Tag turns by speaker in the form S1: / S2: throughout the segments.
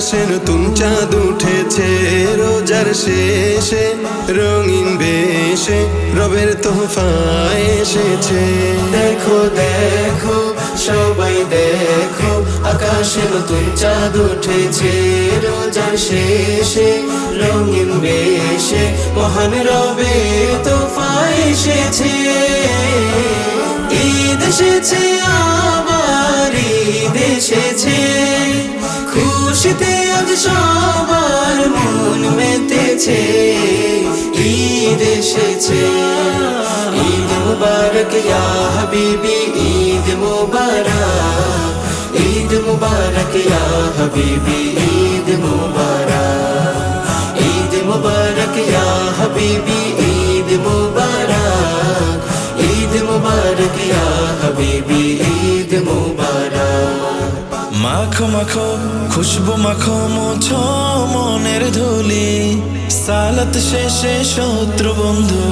S1: আকাশে নতুন চাঁদ উঠেছে, রোজার শেষে, রঙিন বেশে, রবের তোহফায় এসেছে।
S2: দেখো দেখো, সবাই দেখো আকাশে নতুন চাঁদ উঠেছে, রোজার শেষে, রঙিন বেশে, মহান রবে তোফায় এসেছে। ঈদ এসেছে মেতেছে ঈদ এসেছে। ঈদ মুবারক ইয়া হাবিবি, ঈদ মুবারক ঈদ মুবারক ইয়া হাবিবি, ঈদ মুবারক ঈদ মুবারক ইয়া হাবিবি, ঈদ মুবারক ঈদ মুবারক ইয়া হাবিবি, ঈদ মুবারক।
S3: মাখো মাখো, খুশবু মাখো, মোছো মনের ধুলি। সালাত শেষে শত্রু বন্ধু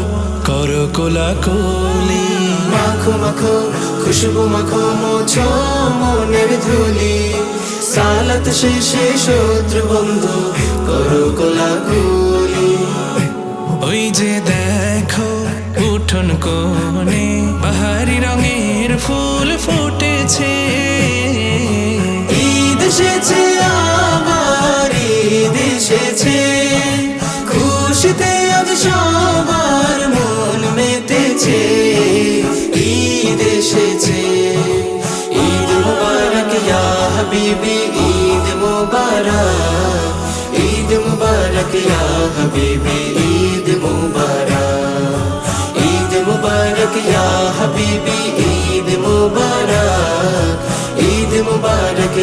S3: করো কোলা কোলি
S2: মাখো মাখো খুশবু মাখো মোছো মনের ধুলি। সালাত শেষে শত্রু বন্ধু করো কোলাকুলি।
S3: ওই যে দেখো উঠোন কোণে বাহারি রঙের ফুল ফুটেছে।
S2: ঈদ এসেছে আমার ঈদ এসেছে। ইয়া ইয়া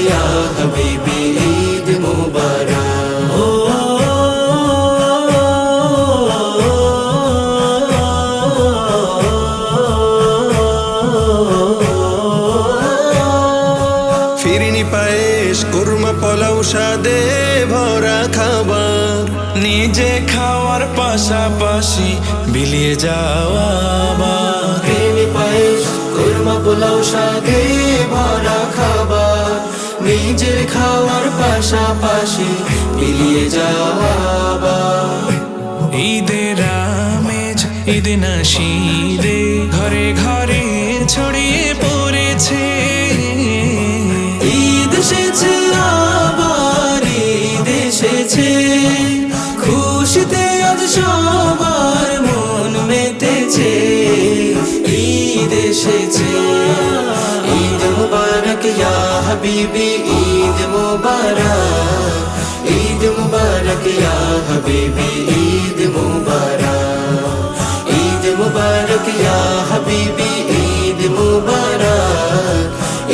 S2: ইয়া
S1: ফিরিনি পায়েস কুরমা পোলাও সাদে ভরা খাবার
S3: নিজে খাওয়ার পাশাপাশি বিলিয়ে যাওয়া
S2: প্রেমী পায়েস কুরমা পোলাও সাথে ভরা খাবার নিজের খাওয়ার পাশাপাশি মিলিয়ে যাওয়া।
S3: ঈদের আমেজ ঈদ নাশিদে ঘরে ঘরে ছড়িয়ে পড়েছে
S2: ঈদ এসেছে। ঈদ মুবারক ইয়া হাবিবি, ঈদ মুবারক ঈদ মুবারক ইয়া হাবিবি, ঈদ মুবারক ঈদ মুবারক ইয়া হাবিবি, ঈদ মুবারক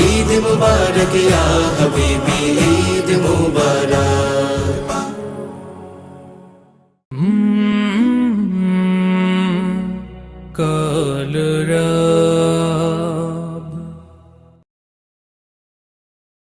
S2: ঈদ মুবারক ইয়া হাবিবি कालरा।